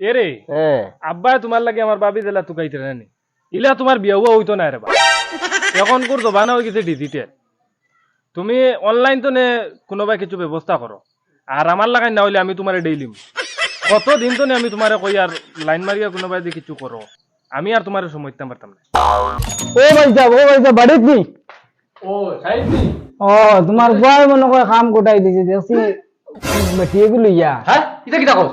এরে হ্যাঁ আব্বা তোমার লাগে আমার বাবি দিলা তুকাইতে নানি ইলা তোমার বিয়া বিয়াও হইতো না রে বা এখন কোর জবানা হয়ে গেছে ডিজিটাল তুমি অনলাইন তো নে কোনোবাই কিছু ব্যবস্থা করো আর আমার লাগাই না হইলে আমি তোমারে ডেইলিম কত দিন তো নে আমি তোমারে কই আর লাইন মারিয়া কোনোবাই দিয়ে কিছু করো আমি আর তোমার সময় দিতে পারতাম না ও ভাইসা ও ভাইসা বাড়িত নি? ও সাইদি ও তোমার বয় মনে করে কাম গোটাই দিছে দেখছি বেটিয়ে গুলো ইয়া হ্যাঁ এটা কিটা কস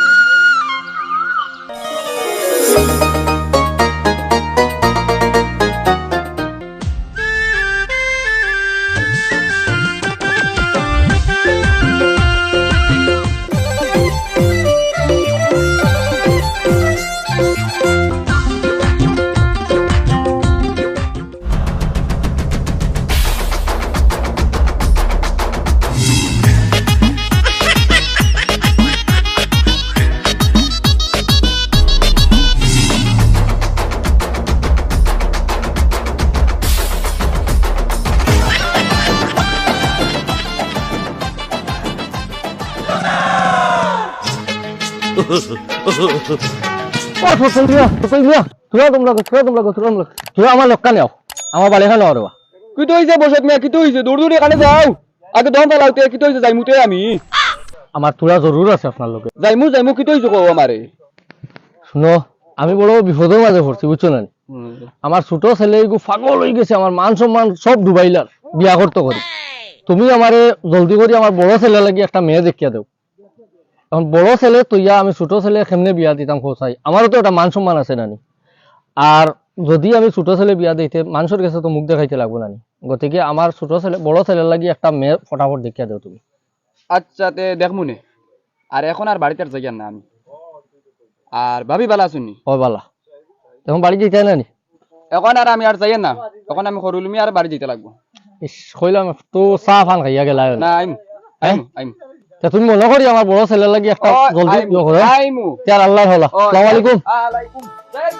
আমার লোক কানে আমার বাড়ি খানে আর কি তো হইছে বসত মিয়া কি তো হইছে দূর দূর এখানে যাও। আগে দম পেলাওতে কি তো হইছে যাইমুতে আমি। আমার তুরা জরুর আছে আপনার লোকে যাইমু যাইমু কি তো হইছে কও আমারে শুনো আমি বড় বিপদের মাঝে পড়ছি বুঝছ না আমার ছোট ছেলে পাগল হয়ে গেছে আমার মান সম্মান সব ডুবাইলার বিয়া করতে করি তুমি আমারে জলদি করে আমার বড় ছেলে লাগি একটা মেয়ে দেখিয়া দেও। এখন বড় ছেলে তৈয়া আমি ছোট ছেলে কেমনে বিয়া দিতাম খোঁচাই আমারও তো একটা মান সম্মান আছে নানি। আর যদি আমি ছোট ছেলে বিয়া দিতে মানুষের কাছে তো মুখ দেখাইতে লাগবো নানি। গতিকে আমার ছোট ছেলে বড় ছেলের লাগি একটা মেয়ে ফটাফট দেখিয়া দেও তুমি। আচ্ছা তে দেখমু নে আর এখন আর বাড়িতে আর যাই না আমি। আর ভাবি বালা শুনি ও বালা। তখন বাড়ি যেতে নানি? এখন আর আমি আর যাই না। এখন আমি সরুলুমি আর বাড়ি যেতে লাগবো। ইস কইলাম তো চাহ ফান খাইয়া গেলা। না আইম। I'm I'm. তা তুমি মনে করি আমার বড় ছেলের লাগি একটা জলদি বিয়ে করো? তার আল্লাহ হলা। আসসালামু আলাইকুম। আলাইকুম। যাই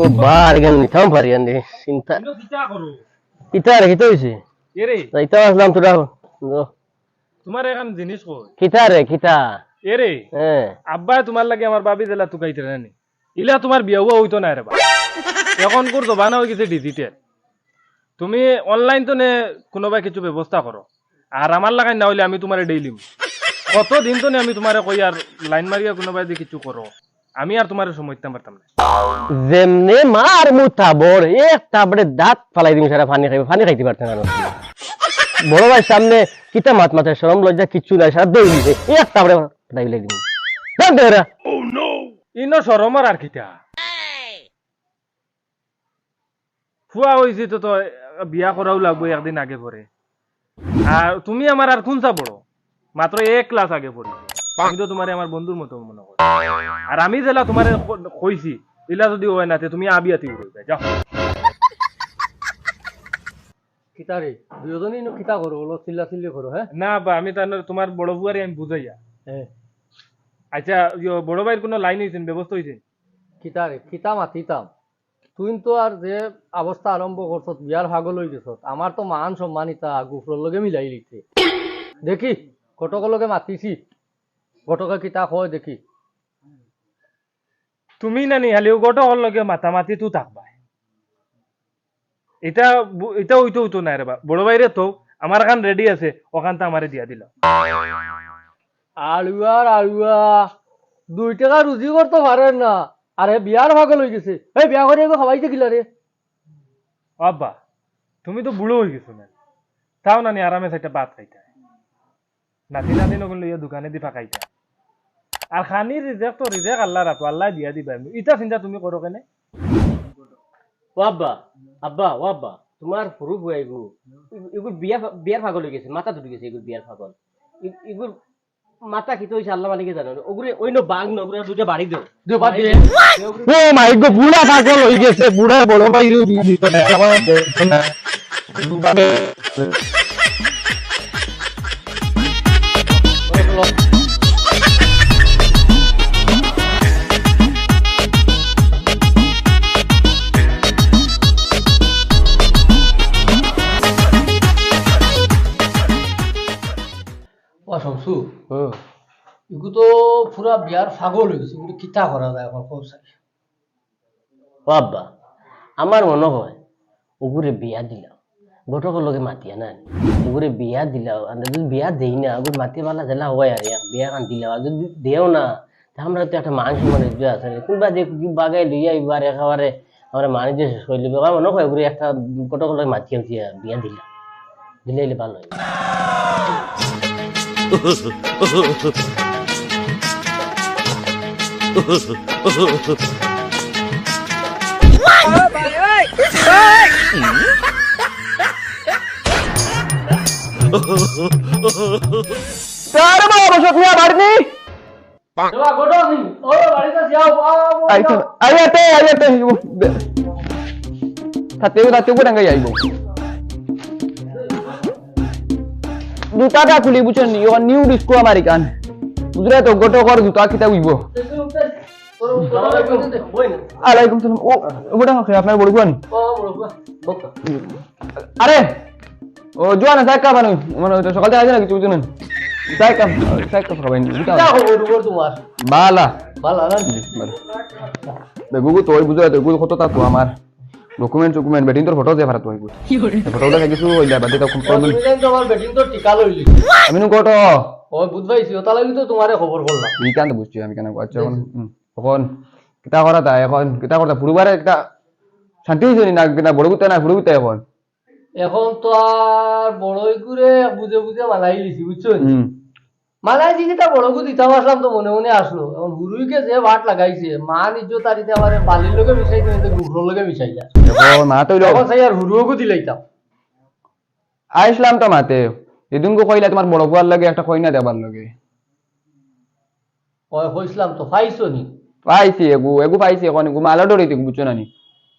ও বার গেল নিতাম পারি আন্দি চিন্তা। কিতা রে কিতা হইছে? এরে যাইতা আসলাম তোরা। তোমার এখন জিনিস কই? কিতা রে কিতা? এরে আব্বা তোমার লাগে আমার বাবি দিলা তুকাইতে নানি ইলা তোমার বিয়াও হইতো না রে বা এখন জবানা হয়ে গেছে ডিজিটাল তুমি অনলাইন তো নে কোনোবাই কিছু ব্যবস্থা করো আর আমার লাগাই না হইলে আমি তোমারে ডেইলিম কত দিন তো নে আমি তোমারে কই আর লাইন মারিয়া দিয়ে কিছু করো আমি আর তোমার সময় দিতে পারতাম না যেমনে মার মুথা বড় এক তাবড়ে দাঁত ফালাই দিম সারা পানি খাইবে পানি খাইতে পারতেন না বড় ভাই সামনে কিতা মাত মাথা শরম লজ্জা কিচ্ছু নাই সারা দৌড় দিছে এক লাগি ইনো আর কিটা ফুয়া হয়েছে তো তো বিয়া করাও লাগবো একদিন আগে পরে আর তুমি আমার আর কোনটা বড় মাত্র এক ক্লাস আগে পড়ি আমি তো তোমার আমার বন্ধুর মতো মনে করি আর আমি যেলা তোমার কইছি ইলা যদি হয় না তুমি আবিয়াতি উড়ে যাও। কিতা রে দুজনই নো কিতা করো ওলো চিল্লা চিল্লি করো হ্যাঁ না বা আমি তার তোমার বড় বুয়ারে আমি বুঝাইয়া আচ্ছা বড় ভাইয়ের কোনো লাইন হয়েছেন ব্যবস্থা হয়েছে তুই তো আর যে অবস্থা আরম্ভ করছত বিয়ার ভাগল হয়ে গেছত আমার তো মান সম্মানিতা গুফর লগে মিলাই লিখছে দেখি ঘটক লগে মাতিছি। ঘটকে কিতা কয় দেখি। তুমি না নিহালেও হল লগে মাতামাতি তু থাকবা। এটা এটা হইতো হইতো না রে বা। বড় তো আমার রেডি আছে ওখান তো আমারে দিয়া দিল আলুয়ার আলুয়া। দুই টাকা রুজি করতে পারেন না। আরে বিয়ার ভাগল হয়ে গেছে। এই বিয়া করে এগো খাওয়াইতে কিলা রে আব্বা তুমি তো বুড়ো হয়ে গেছো না। তাও না নি আরামে সেটা ভাত খাইতা। নাতি নাতি নগুন লইয়া দোকানে দি ফাঁকাইতা আর খানি রিজেক্ট তো রিজেক্ট আল্লাহ রাখো আল্লাহ দিয়া দিবা। ইটা চিন্তা তুমি করো কেনে? ও আব্বা আব্বা ও আব্বা তোমার সরু বুয়া এগু এগুর বিয়া বিয়ার পাগল হয়ে গেছে মাথা ধরে গেছে এগুর বিয়ার পাগল এ- এগুর মাথা কি তো হইছে আল্লাহ মালিকে জানো। ওগুরে অন্য বাঘ না ওগুরে দুটো বাড়ি দেও। দে বাদ দে ও মাই গো বুড়া পাগল হয়ে গেছে বুড়া বড় ভাই ও শমসু এগু তো পুরা বিয়ার হয়ে এগুলো কিতা করা যায় খুব সারি ও আমার মনে হয় ওগুরে বিয়া দিলাম গোটকের লগে মাতিয়া না। ওগুরে বিয়া আর যদি বিয়া দেই না ওগুর মাতিয়া পালা জেলা হয় আর বিয়া কান আর যদি দেও না তা আমরা তো একটা মান সম্মান ইজ্জত আছে কোনবা যে কি বাগাই লইয়া এবার একেবারে আমার মানুষ শেষ করে লিবে। আমার মনে হয় ওগুরে একটা গোটকের লগে মাতিয়া উঠিয়া বিয়া দিলাম দিলে হইলে ভালো হয়। আরে বাবা বসত মিয়া বাড়ি নেই ও বাড়িতে যাও আইছো আইয়াতে আইয়াতে জুতাটা খুলি বুঝছেন নি? নিউ ডিস্কো আমেরিকান বুঝলে তো গোটো কর জুতা কিতা উইব আলাইকুম সালাম ও ওটা আপনার বড় আরে ও জোয়ান সাইকা বানু মানে ওটা সকাল থেকে আজ না কিছু বুঝুন খাবেন তোমার বালা। ভালো না বেগুগু তোই বুঝো তো কত তা তো আমার ডকুমেন্ট ডকুমেন্ট বেটিং তোর ফটো দে ভাড়া তুই ফটোটা কিছু হইলা বাদে তো প্রবলেম তুমি তো আমার বেটিং তো টিকা লইলি আমি নু কত ও বুঝবাইছি ওটা লাগি তো তোমারে খবর করলাম এই কান বুঝছি আমি কেন আচ্ছা এখন এখন কিতা করা তা এখন কিতা করতা ফুরবারে একটা শান্তি হইছনি না কিনা বড় গুতে না ফুরু গুতে এখন? এখন তো আর বড়ই করে বুঝে বুঝে মালাই লিছি বুঝছ মালাই তা বড় দিতাম আসলাম তো মনে মনে আসলো। এখন হুরুইকে যে ভাট লাগাইছে মা নিজ তারিতে আমার বালির লগে মিশাই দিতে গুফরোর লগে মিশাই যা এখন মা তৈল এখন সেই আর হুরুও দিলাইতাম আইসলাম তো মাতে এদিন কো কইলা তোমার বড় বুয়ার লাগে একটা কইনা দেবার লাগে। ওই কইছিলাম তো পাইছো নি? পাইছি এগু এগু পাইছি এখন এগু মালা ডরিতে বুঝছ না নি?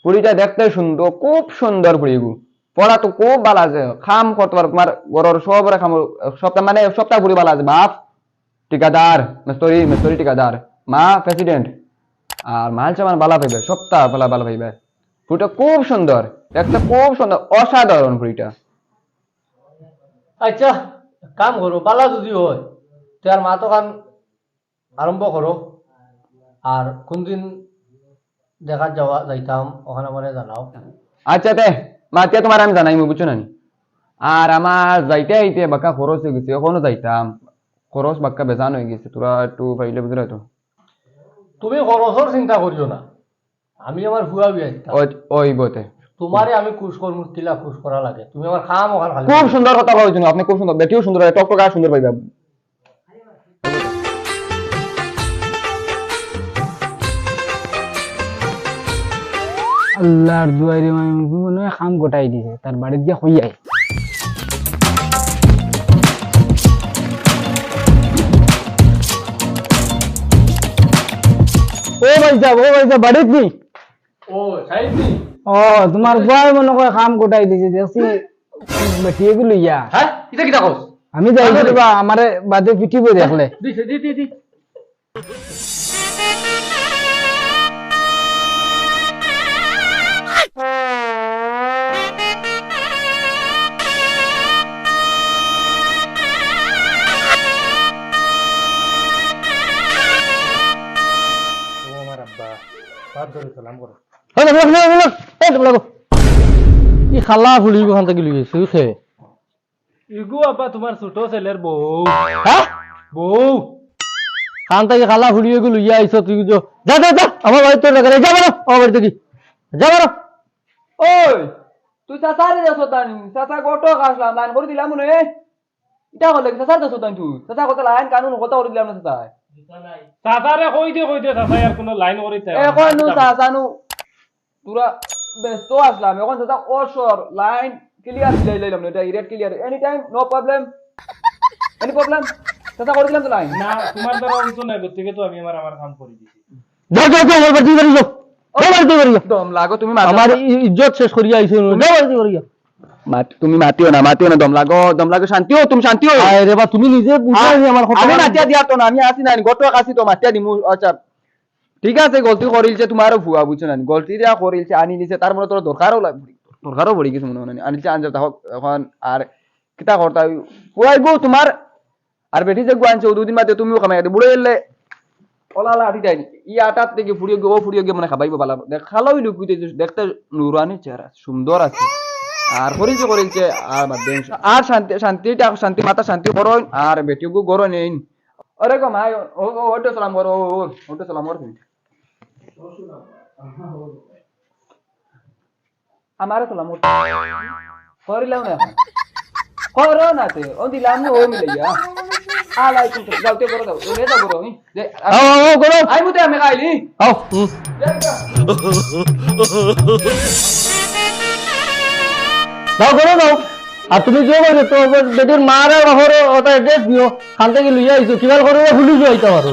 পুরিটা দেখতে সুন্দর খুব সুন্দর পুরি এগু। পড়া তো খুব ভালো আছে। খাম করতে পারো তোমার ঘরের সবরে খাম। সপ্তাহ মানে সপ্তাহ পুরি ভালো আছে বাপ। ঠিকাদার মেস্তরি মেস্তরি ঠিকাদার মা প্রেসিডেন্ট আর মাল চামান ভালো পাইবে সপ্তাহ ভালো ভালো পাইবে। পুরিটা খুব সুন্দর দেখতে খুব সুন্দর অসাধারণ পুরিটা আচ্ছা কাম করো বালা যদি হয় তো আর মা তো কাম আরম্ভ করো আর কোনদিন দেখা যাওয়া যাইতাম ওখানে মানে জানাও। আচ্ছা তে মাতিয়া তোমার আমি জানাই বুঝছ না নি? আর আমার যাইতে আইতে বাক্কা খরচ হয়ে গেছে এখনও যাইতাম খরচ বাক্কা বেজান হয়ে গেছে তোরা একটু পাইলে বুঝলে তো। তুমি খরচর চিন্তা করিও না। আমি আমার ভুয়া বিয়া ওই- বতে। তোমারে আমি খুশ করব কিলা খুশ করা লাগে। তুমি আমার খাম ওখানে খালি। খুব সুন্দর কথা বলছেন আপনি খুব সুন্দর বেটিও সুন্দর টক টক আর সুন্দর পাইবা। আল্লাহর দুয়ারে মানে মনে হয় খাম গোটাই দিছে তার বাড়িতে গিয়ে হইয়াই। ও ভাই সাহেব ও ভাই সাহেব বাড়িত নি ও সাইদি ও তোমার বয় মনে করে খাম গোটাই দিছে দেখছি। বেটিয়ে গুলো ইয়া। হ্যাঁ কিতা কিতা কস আমি যাই আমারে বাদে পিটিব দেখলে। দিছে দি দি দি। কি খালা ফুলি ওখান থেকে লিয়ে গেছে ইগু আব্বা তোমার ছোট ছেলের বউ। হ্যাঁ বউ। খান থেকে খালা ফুলি গেল ইয়া আইছো তুই যো যা যা আমার বাড়িতে টাকা যা বারো আমার বাড়িতে কি যা বারো ওই তুই চাচারে যাস তানি চাচা গোটো আসলাম লাইন করে দিলাম এটা হলে চাচা যাস তানি তুই? চাচা কথা লাইন কানুন কথা করে দিলাম না চাচা চাচারে কই দে কই দে চাচা আর কোনো লাইন করিতে এখন নু চাচানু? তোরা ব্যস্ত আসলাম এখন চাচা অসর লাইন ক্লিয়ার দিলাই লাইলাম না এটা rate clear any time no problem any problem চাচা করে দিলাম তো লাইন না তোমার দ্বারা অংশ নাই গতিকে তো আমি আমার আমার কাম করে দিছি। যা যা যা আমার বাড়িতে বাড়ি যাও আমার বাড়িতে বাড়ি যাও দম লাগো তুমি আমার ই- ইজ্জত শেষ করিয়া আইছো বাড়িতে বাড়ি যাও তুমি মাতিও না মাতিও না দম লাগো দম লাগো শান্তি হো তুমি শান্তি হো আয় রে বা তুমি নিজে বুঝাই আমার কথা আমি মাতিয়া দিয়া তো না আমি আসি না গত আসি তো মাতিয়া দিমু আচ্ছা। ঠিক আছে গলতি করিলছে তোমারও ভুয়া বুঝছ না গলতি দিয়া করিলছে আনি নিছে তার মনে তোর দরকারও লাগ দরকারও পড়ি গেছে মনে হয় আনিছে আনছে তাহক এখন আর কিতা করতা পুয়াই গো তোমার আর বেটি যে গো আনছে দুদিন বাদে তুমিও কামাই বুড়ে এলে ওলালা আটি যায়নি ই আটাত থেকে ফুড়িয়ে গিয়ে ও ফুড়িয়ে গিয়ে মানে খাবাইবো ভালো দেখালোই লুকুইতে দেখতে নুরানি চেহারা সুন্দর আছে। আর করিলছে করিলছে আর দেন আর শান্তি শান্তিটা শান্তি মাতা শান্তি করো আর বেটিও গরো নেই আরে গো মাই ও ও ওটো সালাম করো ও ও, ওটো সালাম করো তুমি আমারে সালাম করো করিলাম না। করো না তে ও দিলাম না ও মিলাইয়া আলাইকুম সালাম যাও তে করো দাও ও লে দাও করো নি। যে আও আও আও করো। আই মুতে আমি খাইলি। আও। হুম। দাও করো দাও। আর তুমি যে করে তো বেটির মারা বাহর ওটা এড্রেস দিও। খান থেকে লইয়া আইছো কিবার করে ভুলি যাইতে পারো